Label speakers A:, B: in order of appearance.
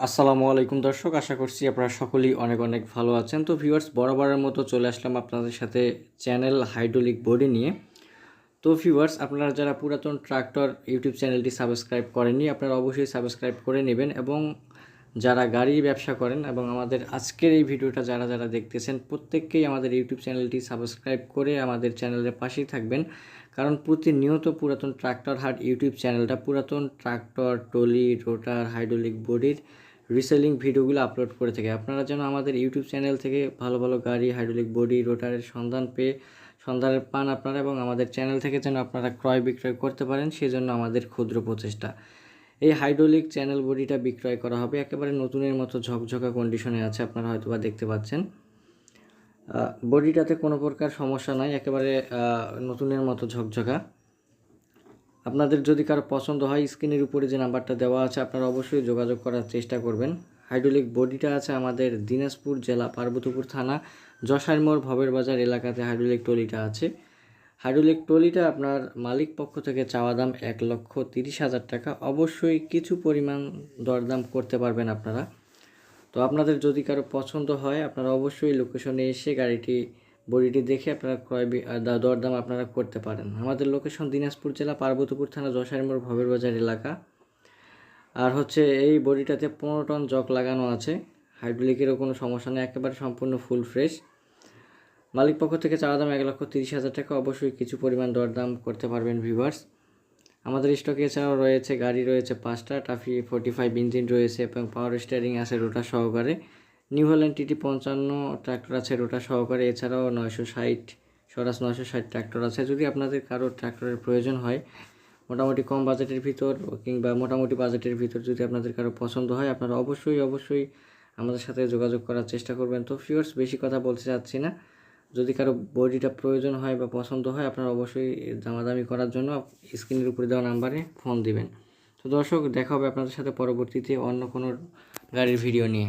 A: আসসালামু আলাইকুম দর্শক, আশা করছি আপনারা সকলেই অনেক অনেক ভালো আছেন। তো ভিউয়ার্স, বরাবরের মতো চলে আসলাম আপনাদের সাথে চ্যানেল হাইড্রোলিক বডি নিয়ে। তো ভিউয়ার্স, আপনারা যারা পুরাতন ট্রাক্টর ইউটিউব চ্যানেলটি সাবস্ক্রাইব করেননি, আপনারা অবশ্যই সাবস্ক্রাইব করে নেবেন এবং যারা গাড়ি ব্যবসা করেন এবং আমাদের আজকের এই ভিডিওটা যারা যারা দেখতেছেন, প্রত্যেককেই আমাদের ইউটিউব চ্যানেলটি সাবস্ক্রাইব করে আমাদের চ্যানেলের পাশেই থাকবেন। কারণ প্রতিনিয়ত পুরাতন ট্রাক্টর হাট ইউটিউব চ্যানেলটা, পুরাতন ট্রাক্টর টলি রোটার, হাইড্রোলিক বডির রিসেলিং ভিডিওগুলো আপলোড করে থাকে। আপনারা যেন আমাদের ইউটিউব চ্যানেল থেকে ভালো ভালো গাড়ি, হাইড্রোলিক বডি, রোটারের সন্ধান পেয়ে সন্ধানের পান আপনারা এবং আমাদের চ্যানেল থেকে যেন আপনারা ক্রয় বিক্রয় করতে পারেন, সেজন্য আমাদের ক্ষুদ্র প্রচেষ্টা। এই হাইড্রোলিক চ্যানেল বডিটা বিক্রয় করা হবে। একেবারে নতুনের মতো ঝকঝকা কন্ডিশনে আছে, আপনারা হয়তো বা দেখতে পাচ্ছেন। বডিটাতে কোনো প্রকার সমস্যা নাই, একেবারে নতুনের মতো ঝকঝকা। আপনাদের যদি কারও পছন্দ হয়, স্ক্রিনের উপরে যে নাম্বারটা দেওয়া আছে, আপনারা অবশ্যই যোগাযোগ করার চেষ্টা করবেন। হাইড্রোলিক বডিটা আছে আমাদের দিনাজপুর জেলা পার্বতীপুর থানা যশারমোড় ভবের বাজার এলাকাতে হাইড্রোলিক টলিটা আছে। হাইড্রোলিক ট্রলিটা আপনার মালিক পক্ষ থেকে চাওয়া দাম এক লক্ষ তিরিশ হাজার টাকা। অবশ্যই কিছু পরিমাণ দরদাম করতে পারবেন আপনারা। তো আপনাদের যদি কারও পছন্দ হয়, আপনারা অবশ্যই লোকেশনে এসে গাড়িটি, বডিটি দেখে আপনারা ক্রয় দরদাম আপনারা করতে পারেন। আমাদের লোকেশন দিনাজপুর জেলা, পার্বতীপুর থানা যশারমোড় ভবের বাজার এলাকা। আর হচ্ছে এই বডিটাতে পনেরো টন জক লাগানো আছে। হাইড্রোলিকেরও কোনো সমস্যা নেই, একেবারে সম্পূর্ণ ফুল ফ্রেশ মালিক পক্ষ থেকে চাওয়া দাম এক লক্ষ তিরিশ হাজার টাকা। অবশ্যই কিছু পরিমাণ দরদাম করতে পারবেন ভিভার্স আমাদের স্টকে এছাড়াও রয়েছে, গাড়ি রয়েছে পাঁচটা টাফি ফোর্টি ফাইভ ইঞ্জিন রয়েছে এবং পাওয়ার স্টিয়ারিং আছে রোটার সহকারে। নিউ হল্যান্ড টিটি পঞ্চান্ন ট্র্যাক্টর আছে রোটার সহকারে, এছাড়াও নয়শো ষাট সরাস নয়শো ষাট ট্র্যাক্টর আছে। যদি আপনাদের কারও ট্র্যাক্টরের প্রয়োজন হয়, মোটামুটি কম বাজেটের ভিতর কিংবা মোটামুটি বাজেটের ভিতর যদি আপনাদের কারও পছন্দ হয়, আপনারা অবশ্যই অবশ্যই আমাদের সাথে যোগাযোগ করার চেষ্টা করবেন। তো ফিওর্স বেশি কথা বলতে চাচ্ছি না। যদি কারও বডিটা প্রয়োজন হয় বা পছন্দ হয়, আপনারা অবশ্যই দামাদামি করার জন্য স্ক্রিনের উপরে দেওয়া নাম্বারে ফোন দিবেন। তো দর্শক, দেখা হবে আপনাদের সাথে পরবর্তীতে অন্য কোনো গাড়ির ভিডিও নিয়ে।